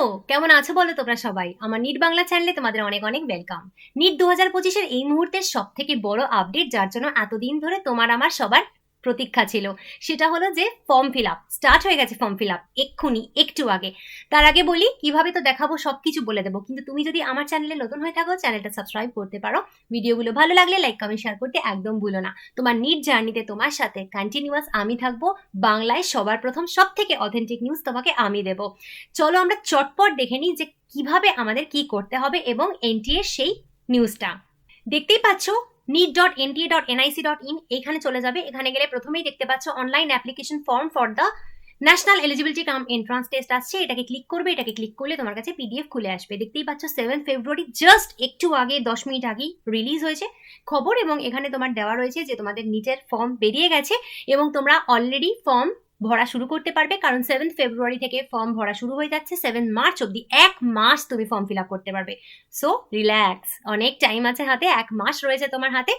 Hello কেমন আছো বলো তোমরা সবাই? আমার নিট বাংলা চ্যানেলে তোমাদের অনেক অনেক ওয়েলকাম নিট দু হাজার পঁচিশের এই মুহূর্তের সব থেকে বড় আপডেট যার জন্য এতদিন ধরে তোমার, আমার, সবার প্রতীক্ষা ছিল। সেটা হলো যে ফর্ম ফিল আপ স্টার্ট হয়ে গেছে ফর্ম ফিল আপ এক্ষুনি, একটু আগে। তার আগে বলি, কীভাবে তো দেখাবো সব কিছু বলে দেবো। কিন্তু তুমি যদি আমার চ্যানেলে নতুন হয়ে থাকো চ্যানেলটা সাবস্ক্রাইব করতে পারো। ভিডিওগুলো ভালো লাগলে লাইক কমেন্ট শেয়ার করতে একদম ভুলো না। তোমার নিট জার্নিতে তোমার সাথে কন্টিনিউয়াস আমি থাকব। বাংলায় সবার প্রথম সব থেকে অথেন্টিক নিউজ তোমাকে আমি দেবো। চলো আমরা চটপট দেখে নিই যে কীভাবে আমাদের কি করতে হবে এবং এনটিএর সেই নিউজটা দেখতেই পাচ্ছ NEET dot NTA dot NIC dot in এখানে চলে যাবে। এখানে গেলে প্রথমেই দেখতে পাচ্ছ online application form for the national eligibility cum entrance test আসছে। এটাকে ক্লিক করবে, এটাকে ক্লিক করলে তোমার কাছে পিডিএফ খুলে আসবে। দেখতেই পাচ্ছ সেভেন ফেব্রুয়ারি জাস্ট একটু আগে, দশ মিনিট আগেই রিলিজ হয়েছে। খবর এবং এখানে তোমার দেওয়া রয়েছে যে তোমাদের নিটের ফর্ম বেরিয়ে গেছে এবং তোমরা অলরেডি ফর্ম ভরা শুরু করতে পারবে। কারণ সেভেন ফেব্রুয়ারি থেকে ফর্ম ভরা শুরু হয়ে যাচ্ছে। সেভেন মার্চ অবধি এক মাস তুমি ফর্ম ফিল আপ করতে পারবে। সো রিল্যাক্স অনেক টাইম আছে হাতে, এক মাস রয়েছে তোমার হাতে।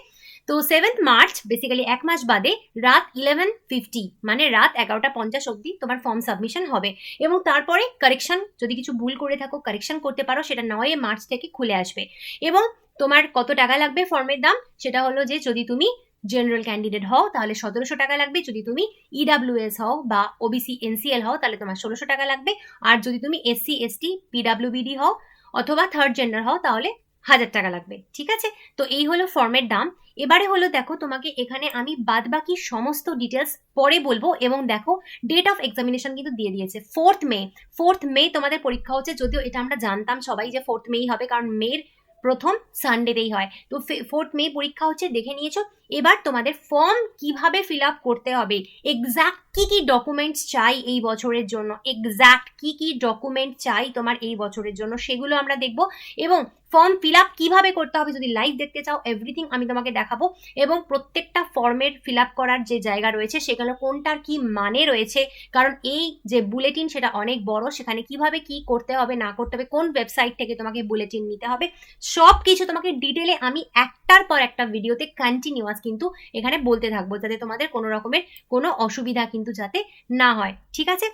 তো সেভেন্থ মার্চ বেসিক্যালি এক মাস বাদে রাত ইলেভেন ফিফটি মানে রাত এগারোটা পঞ্চাশ অবধি তোমার ফর্ম সাবমিশন হবে। এবং তারপরে কারেকশন যদি কিছু ভুল করে থাকো কারেকশন করতে পারো, সেটা নয় মার্চ থেকে খুলে আসবে। এবং তোমার কত টাকা লাগবে ফর্মের দাম? সেটা হলো যে যদি তুমি জেনারেল ক্যান্ডিডেট হও, তাহলে সতেরোশো টাকা লাগবে। যদি তুমি ইডাব্লিউএস হও বা ওবিসি এনসিএল হও, তাহলে তোমার ষোলোশো টাকা লাগবে। আর যদি তুমি এসসি এসটি পিডাব্লিউবিডি হও অথবা থার্ড জেন্ডার হও, তাহলে হাজার টাকা লাগবে। ঠিক আছে? তো এই হলো ফর্মের দাম। এবারে হলো দেখো, তোমাকে এখানে আমি বাদ বাকি সমস্ত ডিটেলস পরে বলব এবং দেখো ডেট অফ এক্সামিনেশন কিন্তু দিয়ে দিয়েছে। ফোর্থ মে ফোর্থ মে তোমাদের পরীক্ষা হচ্ছে, যদিও এটা আমরা জানতাম সবাই যে ফোর্থ মেই হবে, কারণ মের প্রথম সানডেতেই হয়। তো ফোর্থ মে পরীক্ষা হচ্ছে, দেখে নিয়েছো এবার তোমাদের ফর্ম কীভাবে ফিল আপ করতে হবে? এক্স্যাক্ট কি কি ডকুমেন্টস চাই এই বছরের জন্য? এক্স্যাক্ট কি কি ডকুমেন্ট চাই তোমার এই বছরের জন্য? সেগুলো আমরা দেখব। এবং ফর্ম ফিল আপ কীভাবে করতে হবে যদি লাইভ দেখতে চাও এভরিথিং আমি তোমাকে দেখাবো। এবং প্রত্যেকটা ফর্মের ফিল আপ করার যে জায়গা রয়েছে সেগুলো কোনটার কি মানে রয়েছে? কারণ এই যে বুলেটিন সেটা অনেক বড়, সেখানে কীভাবে কি করতে হবে, না করতে হবে, কোন ওয়েবসাইট থেকে তোমাকে বুলেটিন নিতে হবে সব কিছু তোমাকে ডিটেলে আমি একটার পর একটা ভিডিওতে কন্টিনিউয়াস কিন্তু এখানে বলতে থাকব যাতে তোমাদের কোনো রকমের কোনো অসুবিধা কিন্তু যাতে না হয়, ঠিক আছে?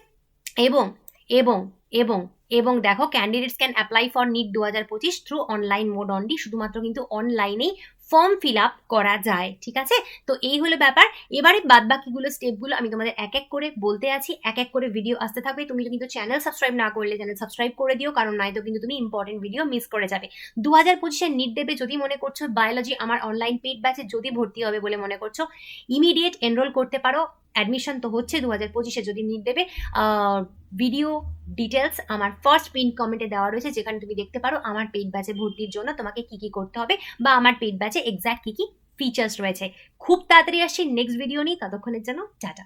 এবং এবং এবং এবং দেখো candidates can apply for NEET দু হাজার পঁচিশ থ্রু অনলাইন মোড অনলি শুধুমাত্র কিন্তু অনলাইনেই ফর্ম ফিল আপ করা যায়, ঠিক আছে? তো এই হলো ব্যাপার। এবারে বাদ বাকিগুলো স্টেপগুলো আমি তোমাদের এক এক করে বলতে আছি, এক এক করে ভিডিও আসতে থাকবে। তুমি কিন্তু চ্যানেল সাবস্ক্রাইব না করলে চ্যানেল সাবস্ক্রাইব করে দিও, কারণ নয়তো কিন্তু তুমি ইম্পর্টেন্ট ভিডিও মিস করে যাবে। দু হাজার পঁচিশের নিট দেবে যদি মনে করছ বায়োলজি আমার অনলাইন পেড ব্যাচে যদি ভর্তি হবে বলে মনে করছ ইমিডিয়েট এনরোল করতে পারো। অ্যাডমিশন তো হচ্ছে দু হাজার পঁচিশে যদি নিট দেবে। ভিডিও ডিটেলস আমার ফার্স্ট পিন কমেন্টে দেওয়া রয়েছে, যেখানে তুমি দেখতে পারো আমার পেড ব্যাচে ভর্তির জন্য তোমাকে কি কি করতে হবে বা আমার পেড ব্যাচে এক্স্যাক্ট কি কি ফিচার্স রয়েছে। খুব তাড়াতাড়ি আসছি নেক্সট ভিডিও নিয়ে ততক্ষণের জন্য টাটা।